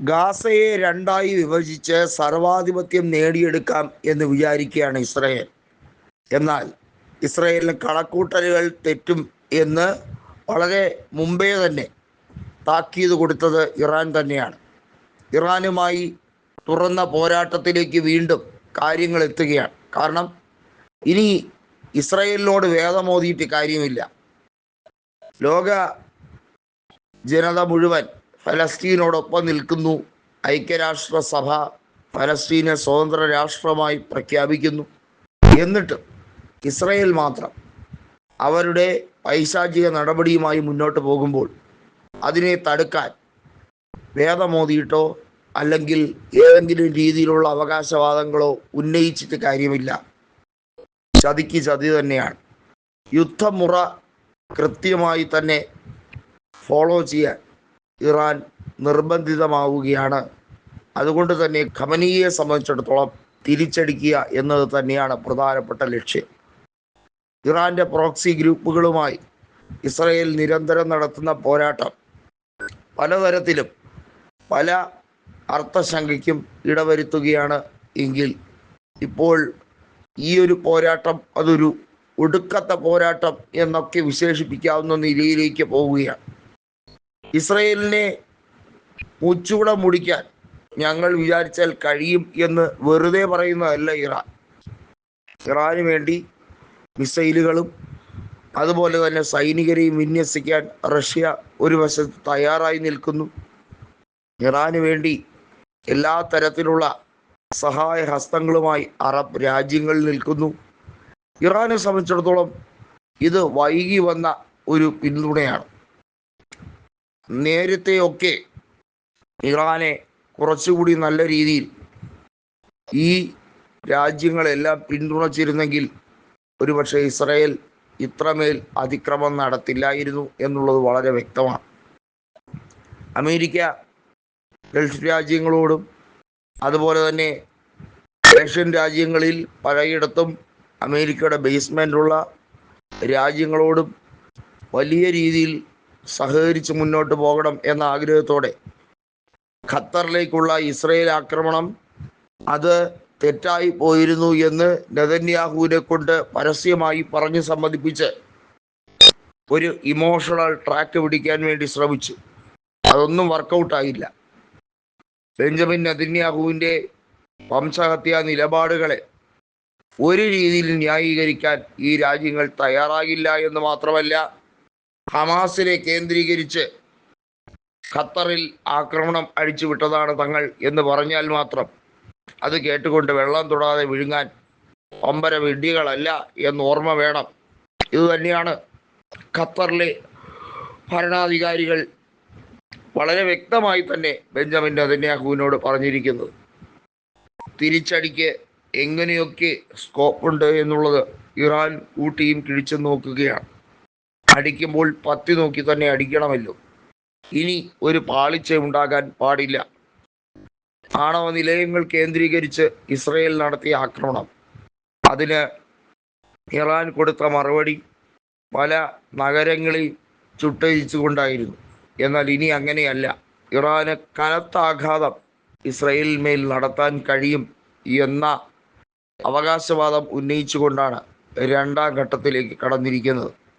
ഗാസയെ രണ്ടായി വിഭജിച്ച് സർവാധിപത്യം നേടിയെടുക്കാം എന്ന് വിചാരിക്കുകയാണ് ഇസ്രയേൽ. എന്നാൽ ഇസ്രയേലിന് കണക്കൂട്ടലുകൾ തെറ്റും എന്ന് വളരെ മുമ്പേ തന്നെ താക്കീത് കൊടുത്തത് ഇറാൻ തന്നെയാണ്. ഇറാനുമായി തുറന്ന പോരാട്ടത്തിലേക്ക് വീണ്ടും കാര്യങ്ങൾ എത്തുകയാണ്. കാരണം ഇനി ഇസ്രയേലിനോട് വേദമോതിയിട്ട് കാര്യമില്ല. ലോക ജനത മുഴുവൻ ഫലസ്തീനോടൊപ്പം നിൽക്കുന്നു. ഐക്യരാഷ്ട്രസഭ ഫലസ്തീനെ സ്വതന്ത്ര രാഷ്ട്രമായി പ്രഖ്യാപിക്കുന്നു. എന്നിട്ട് ഇസ്രയേൽ മാത്രം അവരുടെ പൈശാചിക നടപടിയുമായി മുന്നോട്ട് പോകുമ്പോൾ അതിനെ തടുക്കാൻ വേദമോതിയിട്ടോ അല്ലെങ്കിൽ ഏതെങ്കിലും രീതിയിലുള്ള അവകാശവാദങ്ങളോ ഉന്നയിച്ചിട്ട് കാര്യമില്ല. ചതിക്ക് ചതി തന്നെയാണ്. യുദ്ധമുറ കൃത്യമായി തന്നെ ഫോളോ ചെയ്യാൻ ഇറാൻ നിർബന്ധിതമാവുകയാണ്. അതുകൊണ്ട് തന്നെ ഖമനിയെ സംബന്ധിച്ചിടത്തോളം തിരിച്ചടിക്കുക എന്നത് തന്നെയാണ് പ്രധാനപ്പെട്ട ലക്ഷ്യം. ഇറാന്റെ പ്രോക്സി ഗ്രൂപ്പുകളുമായി ഇസ്രയേൽ നിരന്തരം നടത്തുന്ന പോരാട്ടം പലതരത്തിലും പല അർത്ഥശങ്കയ്ക്കും ഇടവരുത്തുകയാണ് എങ്കിൽ ഇപ്പോൾ ഈ ഒരു പോരാട്ടം അതൊരു ഒടുക്കത്തെ പോരാട്ടം എന്നൊക്കെ വിശേഷിപ്പിക്കാവുന്ന നിലയിലേക്ക് പോവുകയാണ്. ഇസ്രയേലിനെ മുച്ചൂടെ മുടിക്കാൻ ഞങ്ങൾ വിചാരിച്ചാൽ കഴിയും എന്ന് വെറുതെ പറയുന്നതല്ല ഇറാൻ. ഇറാന് വേണ്ടി മിസൈലുകളും അതുപോലെ തന്നെ സൈനികരെയും വിന്യസിക്കാൻ റഷ്യ ഒരു വശത്ത് തയ്യാറായി നിൽക്കുന്നു. ഇറാന് വേണ്ടി എല്ലാ തരത്തിലുള്ള സഹായ ഹസ്തങ്ങളുമായി അറബ് രാജ്യങ്ങൾ നിൽക്കുന്നു. ഇറാനെ സംബന്ധിച്ചിടത്തോളം ഇത് വൈകി വന്ന ഒരു പിന്തുണയാണ്. നേരത്തെയൊക്കെ ഇറാനെ കുറച്ചുകൂടി നല്ല രീതിയിൽ ഈ രാജ്യങ്ങളെല്ലാം പിന്തുണച്ചിരുന്നെങ്കിൽ ഒരുപക്ഷെ ഇസ്രായേൽ ഇത്രമേൽ അതിക്രമം നടത്തില്ലായിരുന്നു എന്നുള്ളത് വളരെ വ്യക്തമാണ്. അമേരിക്ക ഗൾഫ് രാജ്യങ്ങളോടും അതുപോലെ തന്നെ ഏഷ്യൻ രാജ്യങ്ങളിൽ പലയിടത്തും അമേരിക്കയുടെ ബേസ്മെന്റുള്ള രാജ്യങ്ങളോടും വലിയ രീതിയിൽ സഹകരിച്ച് മുന്നോട്ട് പോകണം എന്ന ആഗ്രഹത്തോടെ ഖത്തറിലേക്കുള്ള ഇസ്രയേൽ ആക്രമണം അത് തെറ്റായി പോയിരുന്നു എന്ന് നെതന്യാഹുവിനെ കൊണ്ട് പരസ്യമായി പറഞ്ഞു സമ്മതിപ്പിച്ച് ഒരു ഇമോഷണൽ ട്രാക്ക് പിടിക്കാൻ വേണ്ടി ശ്രമിച്ചു. അതൊന്നും വർക്കൗട്ടായില്ല ബെഞ്ചമിൻ നെതന്യാഹുവിന്റെ വംശഹത്യാ നിലപാടുകളെ ഒരു രീതിയിൽ ന്യായീകരിക്കാൻ ഈ രാജ്യങ്ങൾ തയ്യാറാകില്ല എന്ന് മാത്രമല്ല ഹമാസിനെ കേന്ദ്രീകരിച്ച് ഖത്തറിൽ ആക്രമണം അഴിച്ചുവിട്ടതാണ് തങ്ങൾ എന്ന് പറഞ്ഞാൽ മാത്രം അത് കേട്ടുകൊണ്ട് വെള്ളം തൊടാതെ വിഴുങ്ങാൻ ഒമ്പര വിഡ്ഢികളല്ല എന്ന് ഓർമ്മ വേണം. ഇത് തന്നെയാണ് ഖത്തറിലെ ഭരണാധികാരികൾ വളരെ വ്യക്തമായി തന്നെ ബെഞ്ചമിൻ അതിന്യാഹുവിനോട് പറഞ്ഞിരിക്കുന്നത്. തിരിച്ചടിക്ക് എങ്ങനെയൊക്കെ സ്കോപ്പുണ്ട് എന്നുള്ളത് ഇറാൻ ഊട്ടിയും കിഴിച്ചു നോക്കുകയാണ്. അടിക്കുമ്പോൾ പത്തി നോക്കി തന്നെ അടിക്കണമല്ലോ. ഇനി ഒരു പാളിച്ച ഉണ്ടാകാൻ പാടില്ല. ആണവ നിലയങ്ങൾ കേന്ദ്രീകരിച്ച് ഇസ്രയേൽ നടത്തിയ ആക്രമണം. അതിന് ഇറാൻ കൊടുത്ത മറുപടി പല നഗരങ്ങളെയും ചുട്ടരിച്ചുകൊണ്ടായിരുന്നു എന്നാൽ ഇനി അങ്ങനെയല്ല. ഇറാന് കനത്ത ആഘാതം ഇസ്രയേലിന്മേൽ നടത്താൻ കഴിയും എന്ന അവകാശവാദം ഉന്നയിച്ചുകൊണ്ടാണ് രണ്ടാം ഘട്ടത്തിലേക്ക് കടന്നിരിക്കുന്നത്.